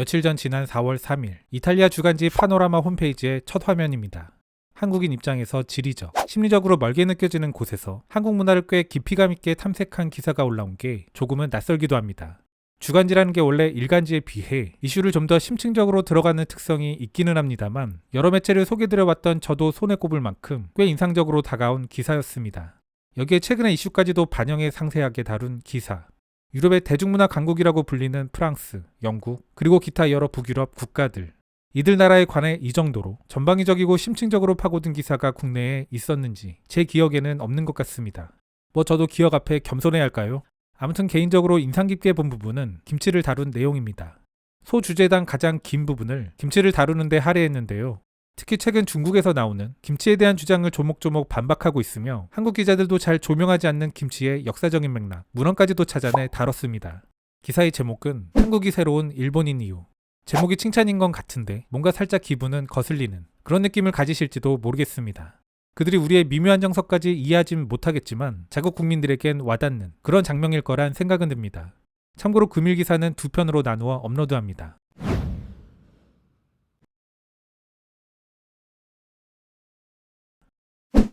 며칠 전 지난 4월 3일 이탈리아 주간지 파노라마 홈페이지의 첫 화면입니다. 한국인 입장에서 지리적, 심리적으로 멀게 느껴지는 곳에서 한국 문화를 꽤 깊이감 있게 탐색한 기사가 올라온 게 조금은 낯설기도 합니다. 주간지라는 게 원래 일간지에 비해 이슈를 좀 더 심층적으로 들어가는 특성이 있기는 합니다만 여러 매체를 소개드려봤던 저도 손에 꼽을 만큼 꽤 인상적으로 다가온 기사였습니다. 여기에 최근의 이슈까지도 반영해 상세하게 다룬 기사. 유럽의 대중문화 강국이라고 불리는 프랑스, 영국, 그리고 기타 여러 북유럽 국가들. 이들 나라에 관해 이 정도로 전방위적이고 심층적으로 파고든 기사가 국내에 있었는지 제 기억에는 없는 것 같습니다. 뭐 저도 기억 앞에 겸손해야 할까요? 아무튼 개인적으로 인상 깊게 본 부분은 김치를 다룬 내용입니다. 소 주제당 가장 긴 부분을 김치를 다루는데 할애했는데요. 특히 최근 중국에서 나오는 김치에 대한 주장을 조목조목 반박하고 있으며 한국 기자들도 잘 조명하지 않는 김치의 역사적인 맥락, 문헌까지도 찾아내 다뤘습니다. 기사의 제목은 한국이 새로운 일본인 이유. 제목이 칭찬인 건 같은데 뭔가 살짝 기분은 거슬리는 그런 느낌을 가지실지도 모르겠습니다. 그들이 우리의 미묘한 정서까지 이해하진 못하겠지만 자국 국민들에겐 와닿는 그런 장면일 거란 생각은 듭니다. 참고로 금일 기사는 두 편으로 나누어 업로드합니다.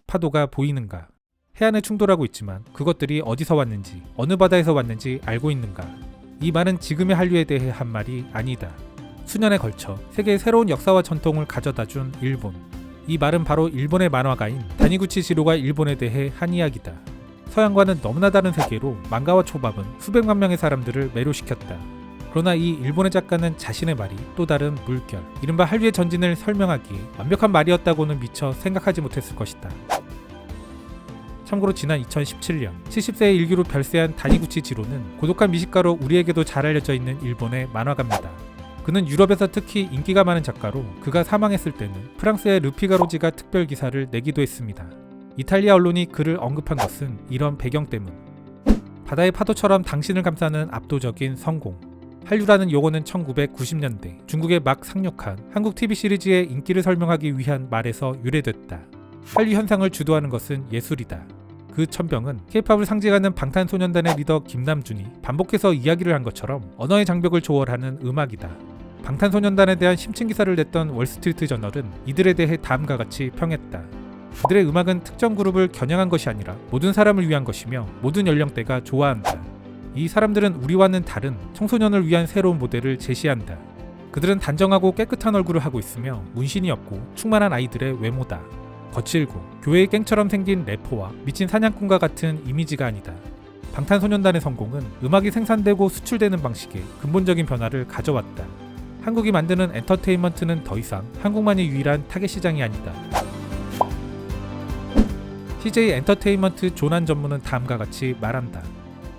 파도가 보이는가? 해안에 충돌하고 있지만 그것들이 어디서 왔는지 어느 바다에서 왔는지 알고 있는가? 이 말은 지금의 한류에 대해 한 말이 아니다. 수년에 걸쳐 세계의 새로운 역사와 전통을 가져다 준 일본. 이 말은 바로 일본의 만화가인 다니구치 지로가 일본에 대해 한 이야기다. 서양과는 너무나 다른 세계로 망가와 초밥은 수백만 명의 사람들을 매료시켰다. 그러나 이 일본의 작가는 자신의 말이 또 다른 물결, 이른바 한류의 전진을 설명하기에 완벽한 말이었다고는 미처 생각하지 못했을 것이다. 참고로 지난 2017년 70세의 일기로 별세한 다니구치 지로는 고독한 미식가로 우리에게도 잘 알려져 있는 일본의 만화가입니다. 그는 유럽에서 특히 인기가 많은 작가로 그가 사망했을 때는 프랑스의 르피가로지가 특별 기사를 내기도 했습니다. 이탈리아 언론이 그를 언급한 것은 이런 배경 때문. 바다의 파도처럼 당신을 감싸는 압도적인 성공. 한류라는 용어는 1990년대 중국에 막 상륙한 한국 TV 시리즈의 인기를 설명하기 위한 말에서 유래됐다. 한류 현상을 주도하는 것은 예술이다. 그 천병은 케이팝을 상징하는 방탄소년단의 리더 김남준이 반복해서 이야기를 한 것처럼 언어의 장벽을 초월하는 음악이다. 방탄소년단에 대한 심층 기사를 냈던 월스트리트 저널은 이들에 대해 다음과 같이 평했다. 그들의 음악은 특정 그룹을 겨냥한 것이 아니라 모든 사람을 위한 것이며 모든 연령대가 좋아한다. 이 사람들은 우리와는 다른 청소년을 위한 새로운 모델을 제시한다. 그들은 단정하고 깨끗한 얼굴을 하고 있으며 문신이 없고 충만한 아이들의 외모다. 거칠고 교회의 갱처럼 생긴 래퍼와 미친 사냥꾼과 같은 이미지가 아니다. 방탄소년단의 성공은 음악이 생산되고 수출되는 방식에 근본적인 변화를 가져왔다. 한국이 만드는 엔터테인먼트는 더 이상 한국만이 유일한 타겟 시장이 아니다. CJ 엔터테인먼트 조난 전문은 다음과 같이 말한다.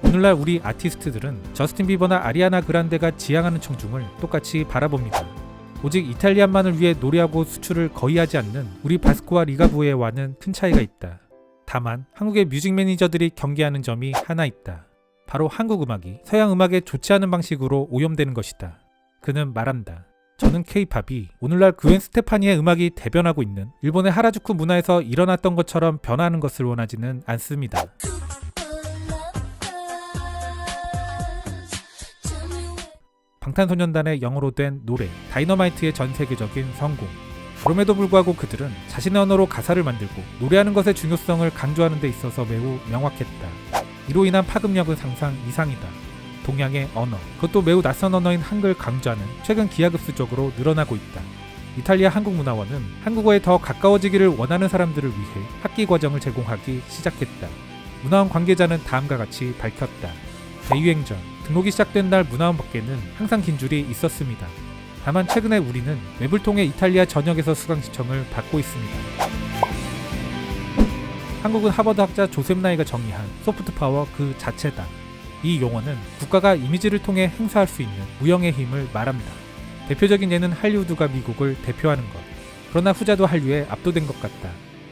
오늘날 우리 아티스트들은 저스틴 비버나 아리아나 그란데가 지향하는 청중을 똑같이 바라봅니다. 오직 이탈리안만을 위해 노래하고 수출을 거의 하지 않는 우리 바스코와 리가부에와는 큰 차이가 있다. 다만 한국의 뮤직 매니저들이 경계하는 점이 하나 있다. 바로 한국 음악이 서양 음악에 좋지 않은 방식으로 오염되는 것이다. 그는 말한다. 저는 케이팝이 오늘날 그웬 스테파니의 음악이 대변하고 있는 일본의 하라주쿠 문화에서 일어났던 것처럼 변하는 것을 원하지는 않습니다. 방탄소년단의 영어로 된 노래 다이너마이트의 전 세계적인 성공. 그럼에도 불구하고 그들은 자신의 언어로 가사를 만들고 노래하는 것의 중요성을 강조하는 데 있어서 매우 명확했다. 이로 인한 파급력은 상상 이상이다. 동양의 언어, 그것도 매우 낯선 언어인 한글 강좌는 최근 기하급수적으로 늘어나고 있다. 이탈리아 한국문화원은 한국어에 더 가까워지기를 원하는 사람들을 위해 학기 과정을 제공하기 시작했다. 문화원 관계자는 다음과 같이 밝혔다. 대유행 전 등록이 시작된 날 문화원 밖에는 항상 긴 줄이 있었습니다. 다만 최근에 우리는 웹을 통해 이탈리아 전역에서 수강 신청을 받고 있습니다. 한국은 하버드 학자 조셉 나이가 정의한 소프트 파워 그 자체다. 이 용어는 국가가 이미지를 통해 행사할 수 있는 무형의 힘을 말합니다. 대표적인 예는 할리우드가 미국을 대표하는 것. 그러나 후자도 한류에 압도된 것 같다.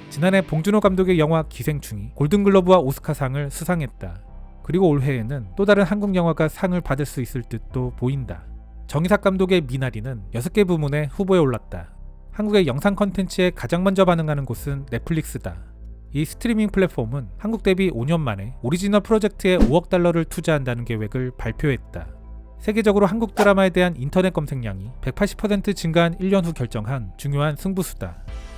지난해 봉준호 감독의 영화 기생충이 골든글러브와 오스카상을 수상했다. 그리고 올해에는 또 다른 한국 영화가 상을 받을 수 있을 듯도 보인다. 정의삭 감독의 미나리는 6개 부문에 후보에 올랐다. 한국의 영상 컨텐츠에 가장 먼저 반응하는 곳은 넷플릭스다. 이 스트리밍 플랫폼은 한국 대비 5년 만에 오리지널 프로젝트에 5억 달러를 투자한다는 계획을 발표했다. 세계적으로 한국 드라마에 대한 인터넷 검색량이 180% 증가한 1년 후 결정한 중요한 승부수다.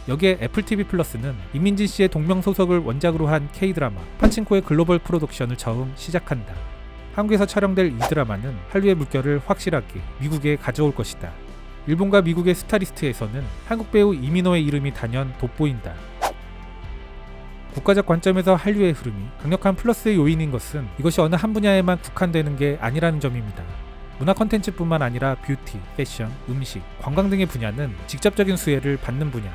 여기에 애플 TV 플러스는 이민진 씨의 동명 소속을 원작으로 한 K 드라마 파친코의 글로벌 프로덕션을 처음 시작한다. 한국에서 촬영될 이 드라마는 한류의 물결을 확실하게 미국에 가져올 것이다. 일본과 미국의 스타리스트에서는 한국 배우 이민호의 이름이 단연 돋보인다. 국가적 관점에서 한류의 흐름이 강력한 플러스의 요인인 것은 이것이 어느 한 분야에만 국한되는 게 아니라는 점입니다. 문화 콘텐츠뿐만 아니라 뷰티, 패션, 음식, 관광 등의 분야는 직접적인 수혜를 받는 분야.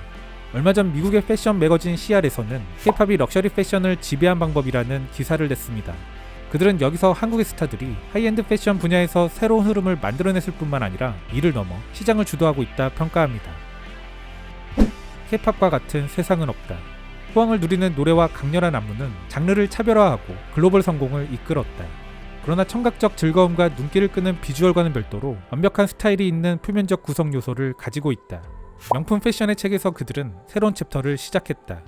얼마 전 미국의 패션 매거진 CR에서는 K-팝이 럭셔리 패션을 지배한 방법이라는 기사를 냈습니다. 그들은 여기서 한국의 스타들이 하이엔드 패션 분야에서 새로운 흐름을 만들어냈을 뿐만 아니라 이를 넘어 시장을 주도하고 있다 평가합니다. K-팝과 같은 세상은 없다. 호황을 누리는 노래와 강렬한 안무는 장르를 차별화하고 글로벌 성공을 이끌었다. 그러나 청각적 즐거움과 눈길을 끄는 비주얼과는 별도로 완벽한 스타일이 있는 표면적 구성 요소를 가지고 있다. 명품 패션의 책에서 그들은 새로운 챕터를 시작했다.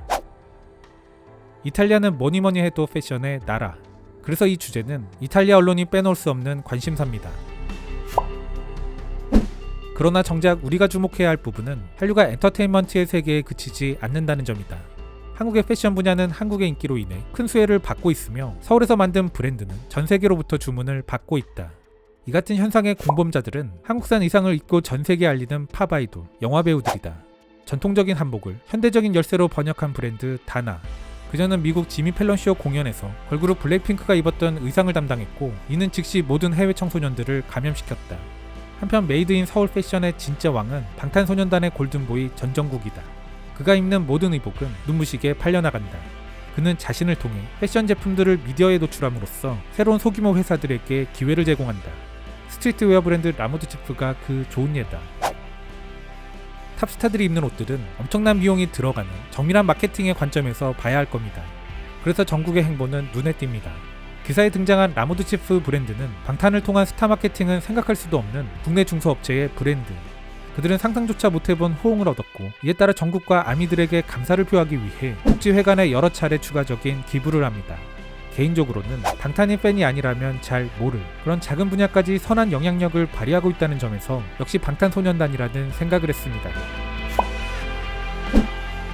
이탈리아는 뭐니 뭐니 해도 패션의 나라. 그래서 이 주제는 이탈리아 언론이 빼놓을 수 없는 관심사입니다. 그러나 정작 우리가 주목해야 할 부분은 한류가 엔터테인먼트의 세계에 그치지 않는다는 점이다. 한국의 패션 분야는 한국의 인기로 인해 큰 수혜를 받고 있으며 서울에서 만든 브랜드는 전 세계로부터 주문을 받고 있다. 이 같은 현상의 공범자들은 한국산 의상을 입고 전 세계에 알리는 팝 아이돌, 영화 배우들이다. 전통적인 한복을 현대적인 열쇠로 번역한 브랜드 다나. 그녀는 미국 지미 펠런 쇼 공연에서 걸그룹 블랙핑크가 입었던 의상을 담당했고 이는 즉시 모든 해외 청소년들을 감염시켰다. 한편 메이드인 서울 패션의 진짜 왕은 방탄소년단의 골든보이 전정국이다. 그가 입는 모든 의복은 눈부시게 팔려나간다. 그는 자신을 통해 패션 제품들을 미디어에 노출함으로써 새로운 소규모 회사들에게 기회를 제공한다. 스트리트웨어 브랜드 라모드 치프가 그 좋은 예다. 탑스타들이 입는 옷들은 엄청난 비용이 들어가는 정밀한 마케팅의 관점에서 봐야 할 겁니다. 그래서 전국의 행보는 눈에 띕니다. 기사에 등장한 라모드 치프 브랜드는 방탄을 통한 스타 마케팅은 생각할 수도 없는 국내 중소업체의 브랜드. 그들은 상상조차 못해본 호응을 얻었고 이에 따라 전국과 아미들에게 감사를 표하기 위해 국지회관에 여러 차례 추가적인 기부를 합니다. 개인적으로는 방탄의 팬이 아니라면 잘 모를 그런 작은 분야까지 선한 영향력을 발휘하고 있다는 점에서 역시 방탄소년단이라는 생각을 했습니다.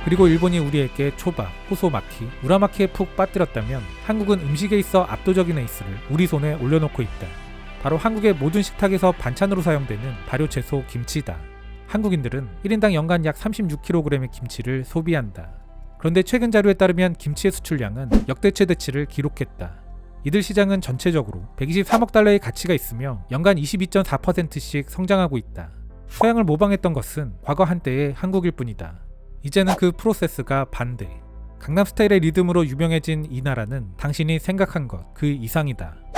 그리고 일본이 우리에게 초밥, 호소마키, 우라마키에 푹 빠뜨렸다면 한국은 음식에 있어 압도적인 에이스를 우리 손에 올려놓고 있다. 바로 한국의 모든 식탁에서 반찬으로 사용되는 발효 채소 김치다. 한국인들은 1인당 연간 약 36kg의 김치를 소비한다. 그런데 최근 자료에 따르면 김치의 수출량은 역대 최대치를 기록했다. 이들 시장은 전체적으로 123억 달러의 가치가 있으며 연간 22.4%씩 성장하고 있다. 서양을 모방했던 것은 과거 한때의 한국일 뿐이다. 이제는 그 프로세스가 반대. 강남 스타일의 리듬으로 유명해진 이 나라는 당신이 생각한 것 그 이상이다.